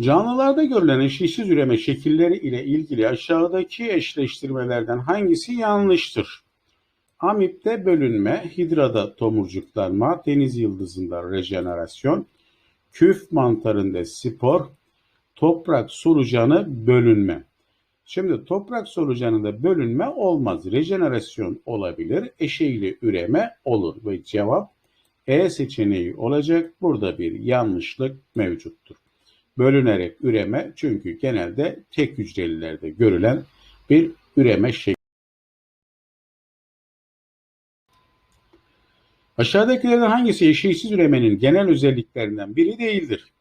Canlılarda görülen eşeğsiz üreme şekilleri ile ilgili aşağıdaki eşleştirmelerden hangisi yanlıştır? Amipte bölünme, hidrada tomurcuklanma, deniz yıldızında rejenerasyon, küf mantarında spor, toprak solucanı bölünme. Şimdi toprak solucanında bölünme olmaz. Rejenerasyon olabilir, eşeğli üreme olur ve cevap E seçeneği olacak. Burada bir yanlışlık mevcuttur. Bölünerek üreme çünkü genelde tek hücrelilerde görülen bir üreme şekli. Aşağıdakilerden hangisi eşeğsiz üremenin genel özelliklerinden biri değildir?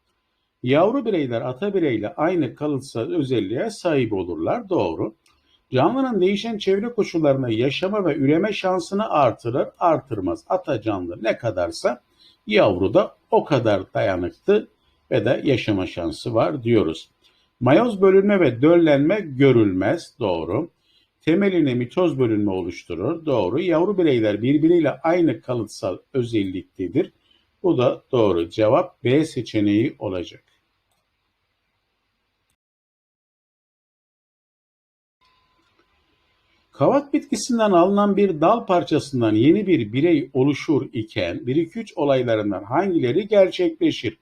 Yavru bireyler ata bireyle aynı kalıtsal özelliğe sahip olurlar. Doğru. Canlının değişen çevre koşullarına yaşama ve üreme şansını artırır, artırmaz. Ata canlı ne kadarsa yavru da o kadar dayanıklı ve de yaşama şansı var diyoruz. Mayoz bölünme ve döllenme görülmez. Doğru. Temelini mitoz bölünme oluşturur. Doğru. Yavru bireyler birbiriyle aynı kalıtsal özelliktedir. Bu da doğru. Cevap B seçeneği olacak. Kavak bitkisinden alınan bir dal parçasından yeni bir birey oluşur iken 1-2-3 olaylarından hangileri gerçekleşir?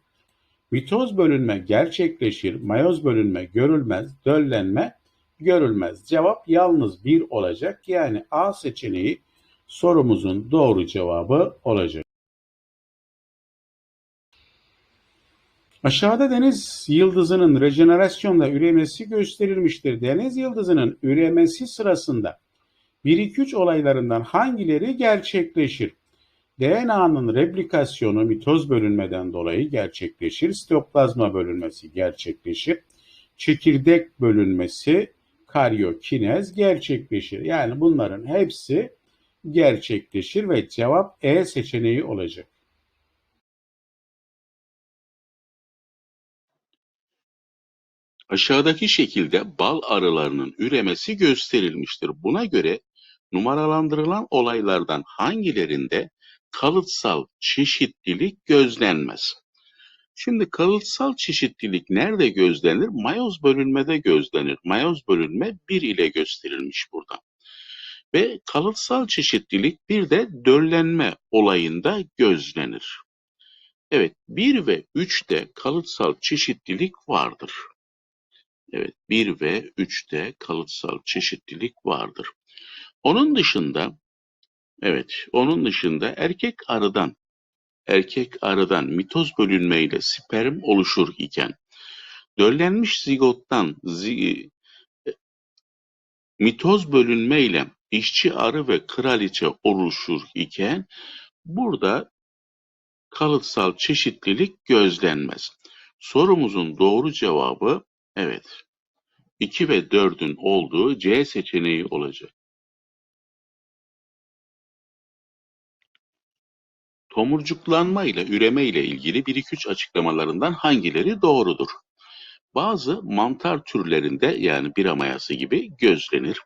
Mitoz bölünme gerçekleşir, mayoz bölünme görülmez, döllenme görülmez. Cevap yalnız bir olacak. Yani A seçeneği sorumuzun doğru cevabı olacak. Aşağıda deniz yıldızının rejenerasyonla üremesi gösterilmiştir. Deniz yıldızının üremesi sırasında 1-2-3 olaylarından hangileri gerçekleşir? DNA'nın replikasyonu mitoz bölünmeden dolayı gerçekleşir. Sitoplazma bölünmesi gerçekleşir. Çekirdek bölünmesi karyokinez gerçekleşir. Yani bunların hepsi gerçekleşir ve cevap E seçeneği olacak. Aşağıdaki şekilde bal arılarının üremesi gösterilmiştir. Buna göre numaralandırılan olaylardan hangilerinde kalıtsal çeşitlilik gözlenmez? Şimdi kalıtsal çeşitlilik nerede gözlenir? Mayoz bölünmede gözlenir. Mayoz bölünme 1 ile gösterilmiş burada. Ve kalıtsal çeşitlilik bir de döllenme olayında gözlenir. Evet 1 ve 3'te kalıtsal çeşitlilik vardır. Evet 1 ve 3'te kalıtsal çeşitlilik vardır. Onun dışında evet onun dışında erkek arıdan erkek arıdan mitoz bölünmeyle sperm oluşur iken döllenmiş zigottan zi, mitoz bölünmeyle işçi arı ve kraliçe oluşur iken burada kalıtsal çeşitlilik gözlenmez. Sorumuzun doğru cevabı evet 2 ve 4'ün olduğu C seçeneği olacak. Tomurcuklanma ile üreme ile ilgili 1-2-3 açıklamalarından hangileri doğrudur? Bazı mantar türlerinde yani bira mayası gibi gözlenir.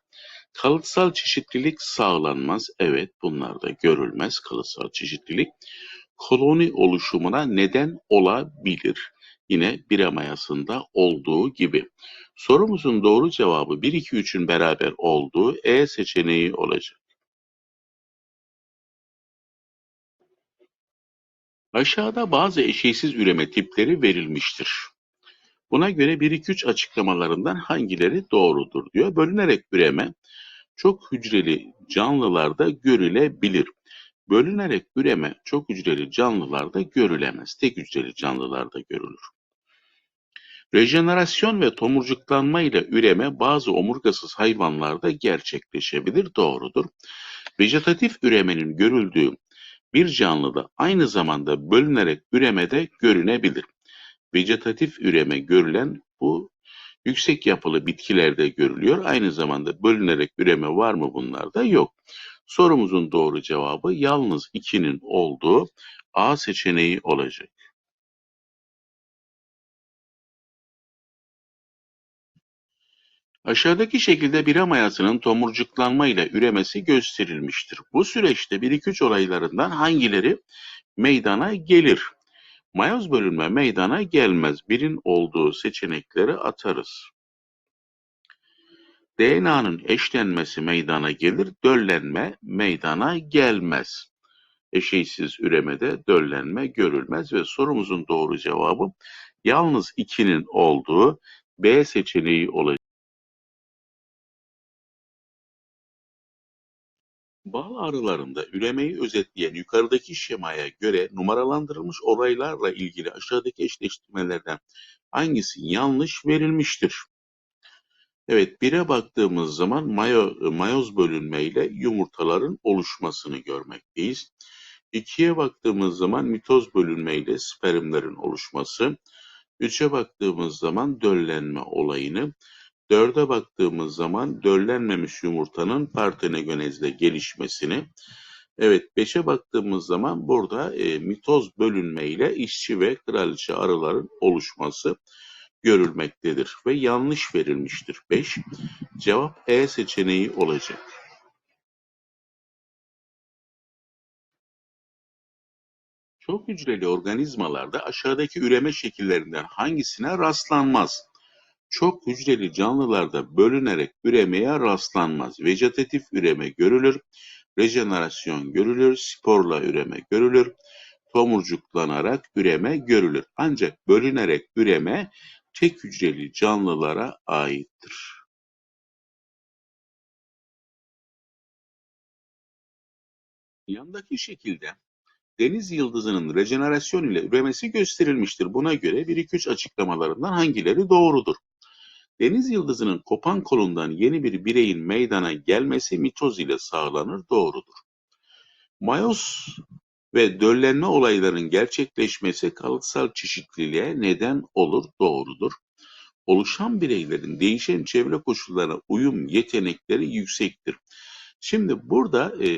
Kalıtsal çeşitlilik sağlanmaz. Evet bunlar da görülmez kalıtsal çeşitlilik. Koloni oluşumuna neden olabilir. Yine bira mayasında olduğu gibi. Sorumuzun doğru cevabı 1-2-3'ün beraber olduğu E seçeneği olacak. Aşağıda bazı eşeğsiz üreme tipleri verilmiştir. Buna göre 1-2-3 açıklamalarından hangileri doğrudur diyor. Bölünerek üreme çok hücreli canlılarda görülebilir. Bölünerek üreme çok hücreli canlılarda görülemez. Tek hücreli canlılarda görülür. Rejenerasyon ve tomurcuklanma ile üreme bazı omurgasız hayvanlarda gerçekleşebilir. Doğrudur. Vejetatif üremenin görüldüğü bir canlıda aynı zamanda bölünerek üremede görünebilir. Vejetatif üreme görülen bu yüksek yapılı bitkilerde görülüyor. Aynı zamanda bölünerek üreme var mı bunlarda? Yok. Sorumuzun doğru cevabı yalnız 2'nin olduğu A seçeneği olacak. Aşağıdaki şekilde bira mayasının tomurcuklanma ile üremesi gösterilmiştir. Bu süreçte 1-2-3 olaylarından hangileri meydana gelir? Mayoz bölünme meydana gelmez. Birin olduğu seçenekleri atarız. DNA'nın eşlenmesi meydana gelir, döllenme meydana gelmez. Eşeysiz üremede döllenme görülmez ve sorumuzun doğru cevabı yalnız 2'nin olduğu B seçeneği olacak. Bal arılarında üremeyi özetleyen yukarıdaki şemaya göre numaralandırılmış olaylarla ilgili aşağıdaki eşleştirmelerden hangisi yanlış verilmiştir? Evet, 1'e baktığımız zaman mayo, mayoz bölünmeyle yumurtaların oluşmasını görmekteyiz. 2'ye baktığımız zaman mitoz bölünmeyle spermlerin oluşması. 3'e baktığımız zaman döllenme olayını. 4'e baktığımız zaman döllenmemiş yumurtanın partenegenezle gelişmesini. Evet 5'e baktığımız zaman burada e, mitoz bölünmeyle işçi ve kraliçe arıların oluşması görülmektedir ve yanlış verilmiştir. 5. Cevap E seçeneği olacak. Çok hücreli organizmalarda aşağıdaki üreme şekillerinden hangisine rastlanmaz? Çok hücreli canlılarda bölünerek üremeye rastlanmaz. Vejetatif üreme görülür, rejenerasyon görülür, sporla üreme görülür, tomurcuklanarak üreme görülür. Ancak bölünerek üreme tek hücreli canlılara aittir. Yandaki şekilde deniz yıldızının rejenerasyon ile üremesi gösterilmiştir. Buna göre 1-2-3 açıklamalarından hangileri doğrudur? Deniz yıldızının kopan kolundan yeni bir bireyin meydana gelmesi mitoz ile sağlanır. Doğrudur. Mayoz ve döllenme olaylarının gerçekleşmesi kalıtsal çeşitliliğe neden olur. Doğrudur. Oluşan bireylerin değişen çevre koşullarına uyum yetenekleri yüksektir. Şimdi burada e,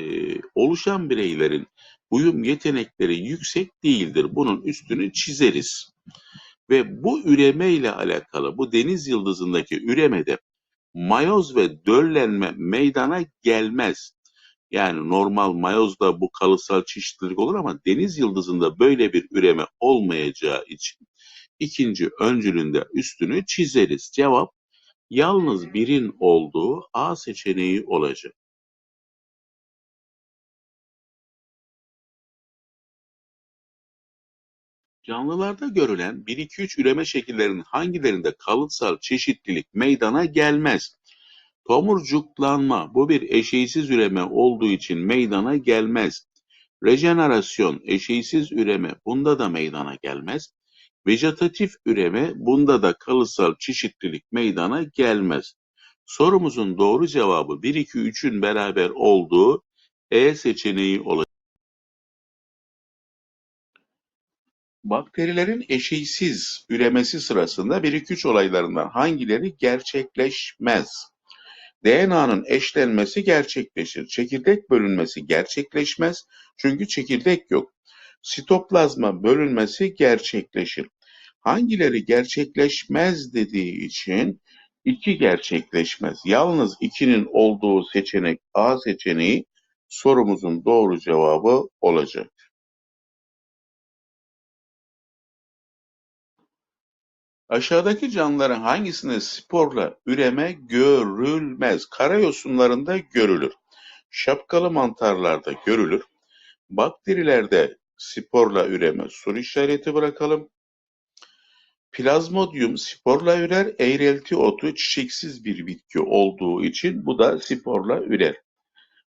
oluşan bireylerin uyum yetenekleri yüksek değildir. Bunun üstünü çizeriz. Ve bu üreme ile alakalı bu deniz yıldızındaki üremede mayoz ve döllenme meydana gelmez. Yani normal mayozda bu kalıtsal çeşitlilik olur ama deniz yıldızında böyle bir üreme olmayacağı için ikinci öncülünde üstünü çizeriz. Cevap yalnız birin olduğu A seçeneği olacak. Canlılarda görülen 1-2-3 üreme şekillerinin hangilerinde kalıtsal çeşitlilik meydana gelmez? Tomurcuklanma bu bir eşeysiz üreme olduğu için meydana gelmez. Rejenerasyon eşeysiz üreme bunda da meydana gelmez. Vejetatif üreme bunda da kalıtsal çeşitlilik meydana gelmez. Sorumuzun doğru cevabı 1-2-3'ün beraber olduğu E seçeneği olacak. Bakterilerin eşeysiz üremesi sırasında 1-2-3 olaylarından hangileri gerçekleşmez? DNA'nın eşlenmesi gerçekleşir. Çekirdek bölünmesi gerçekleşmez çünkü çekirdek yok. Sitoplazma bölünmesi gerçekleşir. Hangileri gerçekleşmez dediği için 2 gerçekleşmez. Yalnız 2'nin olduğu seçenek A seçeneği sorumuzun doğru cevabı olacak. Aşağıdaki canlıların hangisinde sporla üreme görülmez? Karayosunlarında görülür. Şapkalı mantarlarda görülür. Bakterilerde sporla üreme soru işareti bırakalım. Plazmodium sporla ürer. Eğrelti otu çiçeksiz bir bitki olduğu için bu da sporla ürer.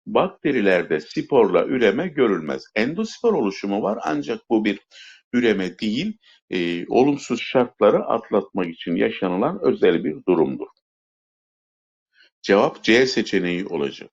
Bakterilerde sporla üreme görülmez. Endospor oluşumu var ancak bu bir üreme değil, e, olumsuz şartları atlatmak için yaşanılan özel bir durumdur. Cevap C seçeneği olacak.